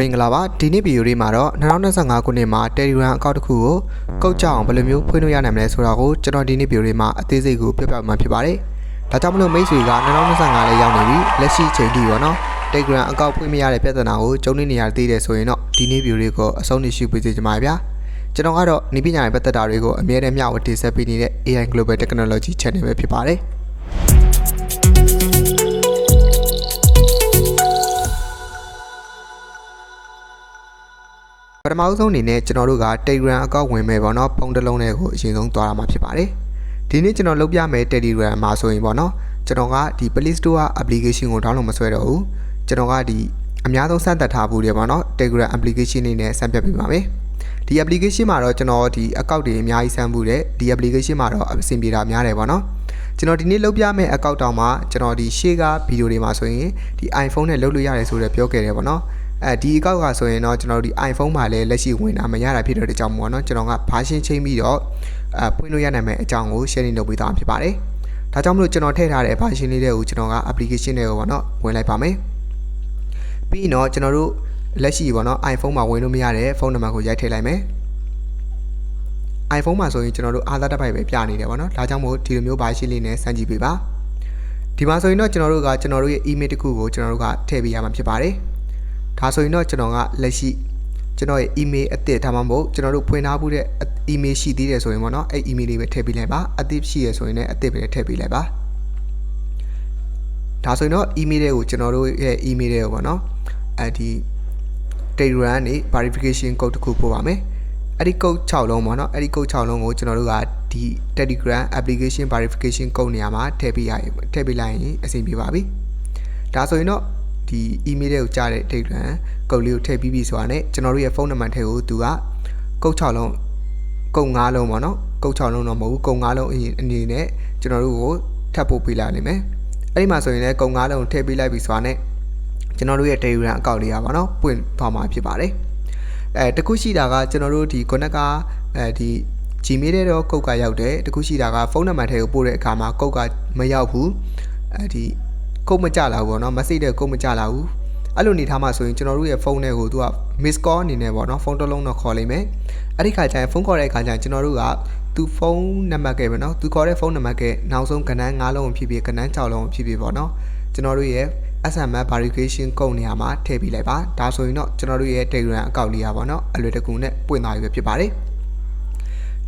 မင်္ဂလာပါဒီနေ့ဗီဒီယိုလေးမှာတော့2025ခုနှစ်မှာ Telegram အကောင့်တစ်ခုကိုကုတ်ကြအောင်ဘယ်လိုမျိုးဖွင့်လို့ရနိုင်မလဲဆိုတာကိုကျွန်တော်ဒီနေ့ဗီဒီယိုလေးမှာအသေးစိတ်ကိုပြပြမှာဖြစ်ပါတယ်ဒါကြောင့်မလို့မိတ်ဆွေက2025လေးရောက်နေပြီလက်ရှိချိန်ထိပေါ့နော် Telegram အကောင့်ဖွင့်မရတဲ့ပြဿနာကိုကြုံနေနေရသေးတယ်ဆိုရင်တော့ဒီနေ့ဗီဒီယိုလေးကိုအဆုံးထိရှုပေးစေချင်ပါတယ်ဗျာကျွန်တော်ကတော့ဤပညာရေးပတ်သက်တာတွေကိုအမြဲတမ်းမျှဝေတင်ဆက်ပေးနေတဲ့ AI Global Technology Channel ပဲဖြစ်ပါတယ် ပထမဆုံးအနေနဲ့ကျွန်တော်တို့က Telegram အကောင့်ဝင်မယ်ပေါ့နော်ဖုန်းတစ်လုံးလေးကိုအရင်ဆုံးသွားရမှာဖြစ်ပါတယ်ဒီနေ့ကျွန်တော်လုပ်ပြမယ် Telegram မှာဆိုရင်ပေါ့နော်ကျွန်တော်ကဒီ Play Store application ကို download မဆွဲတော့ဘူးကျွန်တော်ကဒီအများဆုံးစမ်းသပ်ထားဖို့တယ်ပေါ့နော် Telegram application လေးနဲ့စမ်းပြပေးပါမယ်ဒီ application မှာတော့ကျွန်တော်ဒီအကောင့်တွေအများကြီးစမ်းဖို့တယ်ဒီ application မှာတော့အဆင်ပြေတာများတယ်ပေါ့နော်ကျွန်တော်ဒီနေ့လုပ်ပြမယ့်အကောင့်တောင်မှကျွန်တော်ဒီရှေ့ကဗီဒီယိုတွေမှာဆိုရင်ဒီ iPhone နဲ့လုပ်လို့ရတယ်ဆိုတော့ပြောခဲ့တယ်ပေါ့နော် အဲဒီအကောက်ကဆိုရင်တော့ကျွန်တော်တို့ဒီ iPhone မှာလည်းလက်ရှိဝင်တာမရတာဖြစ်တဲ့အကြောင်းပေါ့နော်ကျွန်တော်ကဘာရှင်းချိန်ပြီးတော့အဲဖွင့်လို့ရနိုင်မယ့်အကြောင်းကို sharing လုပ်ပေးသွားမှာဖြစ်ပါတယ်ဒါကြောင့်မလို့ကျွန်တော်ထည့်ထားတဲ့ဘာရှင်းလေးတွေကိုကျွန်တော်က application တွေကိုပေါ့နော်ဝင်လိုက်ပါမယ်ပြီးရင်တော့ကျွန်တော်တို့လက်ရှိပေါ့နော် iPhone မှာဝင်လို့မရတဲ့ဖုန်းနံပါတ်ကိုရိုက်ထည့်လိုက်မယ် iPhone မှာဆိုရင်ကျွန်တော်တို့အာသာတစ်ပိုက်ပဲပြနေတယ်ပေါ့နော်ဒါကြောင့်မို့ဒီလိုမျိုးဘာရှင်းလေးနဲ့စမ်းကြည့်ပေးပါဒီမှာဆိုရင်တော့ကျွန်တော်တို့ကကျွန်တော်တို့ရဲ့ email တစ်ခုကိုကျွန်တော်တို့ကထည့်ပေးရမှာဖြစ်ပါတယ် ဒါဆိုရင်တော့ကျွန်တော်ကလက်ရှိကျွန်တော်ရဲ့ email အသစ်ဒါမှမဟုတ်ကျွန်တော်တို့ဖွင့်ထားမှုတဲ့ email ရှိသေးတယ်ဆိုရင်ပေါ့နော်အဲ့ email လေးပဲထည့်ပေးလိုက်ပါအသစ်ရှိရဆိုရင်လည်းအသစ်ပဲထည့်ပေးလိုက်ပါဒါဆိုရင်တော့ email တွေကိုကျွန်တော်တို့ရဲ့ email တွေကိုပေါ့နော်အဲ့ဒီ Telegram နေ verification code တစ်ခုပို့ပါမယ်အဲ့ဒီ code 6လုံးပေါ့နော်အဲ့ဒီ code 6လုံးကိုကျွန်တော်တို့ကဒီ Telegram application verification code နေရာမှာထည့်ပေးရရင်ထည့်ပေးလိုက်ရင်အဆင်ပြေပါပြီဒါဆိုရင်တော့ ဒီ email တွေကိုကြားတဲ့ Telegram ကုတ်လေးကိုထည့်ပြီးပြီဆိုတာနဲ့ကျွန်တော်တို့ရဲ့ဖုန်းနံပါတ်ထဲကိုသူကကုတ်6လုံးကုတ်5လုံးပေါ့နော်ကုတ်6လုံးတော့မဟုတ်ဘူးကုတ်5လုံးအနေနဲ့ကျွန်တော်တို့ကိုထပ်ပို့ပေးလိုက်နိုင်မယ်အဲ့ဒီမှာဆိုရင်လည်းကုတ်5လုံးထည့်ပေးလိုက်ပြီဆိုတာနဲ့ကျွန်တော်တို့ရဲ့ Telegram အကောင့်လေးอ่ะဗောနော်ပွင့်သွားမှာဖြစ်ပါတယ်အဲတခုရှိတာကကျွန်တော်တို့ဒီ connect ကအဲဒီ Gmail တဲ့တော့ကုတ်ကရောက်တယ်တခုရှိတာကဖုန်းနံပါတ်ထဲကိုပို့တဲ့အခါမှာကုတ်ကမရောက်ဘူးအဲဒီ ကုတ်မကြလာဘူးပေါ့နော် message တဲ့ကုတ်မကြလာဘူးအဲ့လိုနေထားမှဆိုရင်ကျွန်တော်တို့ရဲ့ဖုန်းထဲကိုသူက miss call အနေနဲ့ပေါ့နော်ဖုန်းတစ်လုံးတော့ခေါ်လိမ့်မယ်အဲ့ဒီခါကျရင်ဖုန်းခေါ်တဲ့ခါကျရင်ကျွန်တော်တို့ကသူဖုန်းနံပါတ်ကဲပဲနော်သူခေါ်တဲ့ဖုန်းနံပါတ်ကဲနောက်ဆုံးကဏ္ဍ၅လုံးဖြစ်ဖြစ်ကဏ္ဍ၆လုံးဖြစ်ဖြစ်ပေါ့နော်ကျွန်တော်တို့ရဲ့ SMS verification ကုတ်နေရာမှာထည့်ပေးလိုက်ပါဒါဆိုရင်တော့ကျွန်တော်တို့ရဲ့ Telegram အကောင့်လေးရပါတော့အလွယ်တကူနဲ့ပွင့်သွားပြီပဲဖြစ်ပါတယ်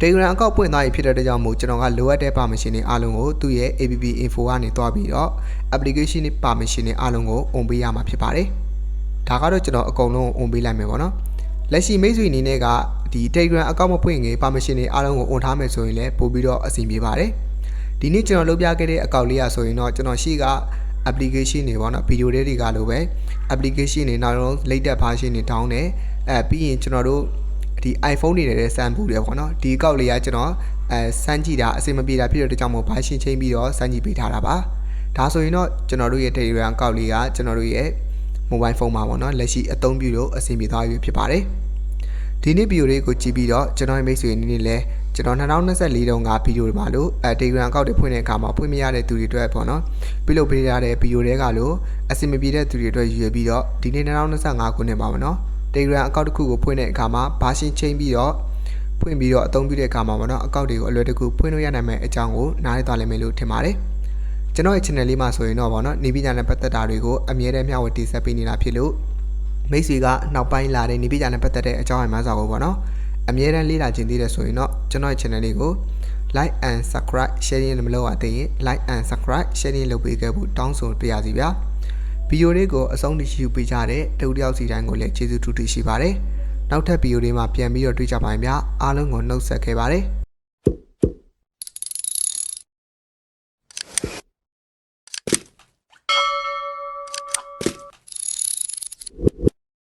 Telegram အကောင့်ပွင့်သွားပြီဖြစ်တဲ့အတွက်ကြောင့်မို့ကျွန်တော်ကလိုအပ်တဲ့ permission တွေအားလုံးကိုသူ့ရဲ့ APP info ကနေတွားပြီးတော့ application တွေ permission တွေအားလုံးကို on ပေးရမှာဖြစ်ပါတယ်ဒါကတော့ကျွန်တော်အကုန်လုံး on ပေးလိုက်မယ်ပေါ့နော်လက်ရှိမိတ်ဆွေအနေနဲ့ကဒီ Telegram အကောင့်မဖွင့်ခင် permission တွေအားလုံးကို on ထားမယ်ဆိုရင်လည်းပို့ပြီးတော့အဆင်ပြေပါတယ်ဒီနေ့ကျွန်တော်လုပ်ပြခဲ့တဲ့အကောင့်လေးရဆိုရင်တော့ကျွန်တော်ရှိက application တွေပေါ့နော်ဗီဒီယိုတွေကလိုပဲ application တွေနောက်ဆုံး latest version တွေတောင်းတယ်အဲပြီးရင်ကျွန်တော်တို့ ဒီ iPhone တွေနဲ့စမ်းပူတယ်ပေါ့နော်ဒီအကောက်လေးကကျွန်တော်အဲစမ်းကြည့်တာအဆင်မပြေတာဖြစ်တဲ့အတွက်ကြောင့်မို့ version ချင်းပြီးတော့စမ်းကြည့်ပေးထားတာပါဒါဆိုရင်တော့ကျွန်တော်တို့ရဲ့ Telegram အကောက်လေးကကျွန်တော်တို့ရဲ့ mobile phone မှာပေါ့နော်လက်ရှိအသုံးပြုလို့အဆင်ပြေသွားပြီဖြစ်ပါတယ်ဒီနေ့ဗီဒီယိုလေးကိုကြည့်ပြီးတော့ကျွန်တော်ရဲ့မိတ်ဆွေအနေနဲ့လည်းကျွန်တော်2024တုန်းကဗီဒီယိုတွေမှာလို့အဲ Telegram အကောင့်တွေဖွင့်တဲ့အခါမှာဖွင့်မရတဲ့သူတွေအတွက်ပေါ့နော်ပြုလုပ်ပေးရတဲ့ဗီဒီယိုတွေကလို့အဆင်မပြေတဲ့သူတွေအတွက်ရည်ရွယ်ပြီးတော့ဒီနေ့2025ခုနှစ်မှာပေါ့နော် Telegram အကောင့်တစ်ခုကိုဖွင့်တဲ့အခါမှာ version change ပြီးတော့ဖွင့်ပြီးတော့အသုံးပြုတဲ့အခါမှာပေါ့နော်အကောင့်တွေကိုအလွယ်တကူဖွင့်လို့ရနိုင်မယ့်အကြောင်းကိုနားလည်သွားလိမ့်မယ်လို့ထင်ပါတယ်ကျွန်တော်ရဲ့ channel လေးမှာဆိုရင်တော့ဗောနော်နေပညာနဲ့ပတ်သက်တာတွေကိုအမြဲတမ်းမျှဝေတင်ဆက်ပေးနေတာဖြစ်လို့မိတ်ဆွေကနောက်ပိုင်းလာတဲ့နေပညာနဲ့ပတ်သက်တဲ့အကြောင်းအရာများစွာကိုဗောနော်အမြဲတမ်းလေ့လာခြင်းသေးတယ်ဆိုရင်တော့ကျွန်တော်ရဲ့ channel လေးကို like and subscribe sharing မလုပ်ရသေးရင် like and subscribe sharing လုပ်ပေးခဲ့ဖို့တောင်းဆိုပါရစီဗျာ ဗီဒီယိုလေးကိုအဆုံးထိရှိပေးကြတဲ့တူတယောက်စီတိုင်းကိုလည်းကျေးဇူးတူတူရှိပါတယ်နောက်ထပ်ဗီဒီယိုလေးမှာပြန်ပြီးတော့တွေ့ကြပါမယ်ဗျာအားလုံးကိုနှုတ်ဆက်ခဲ့ပါတယ်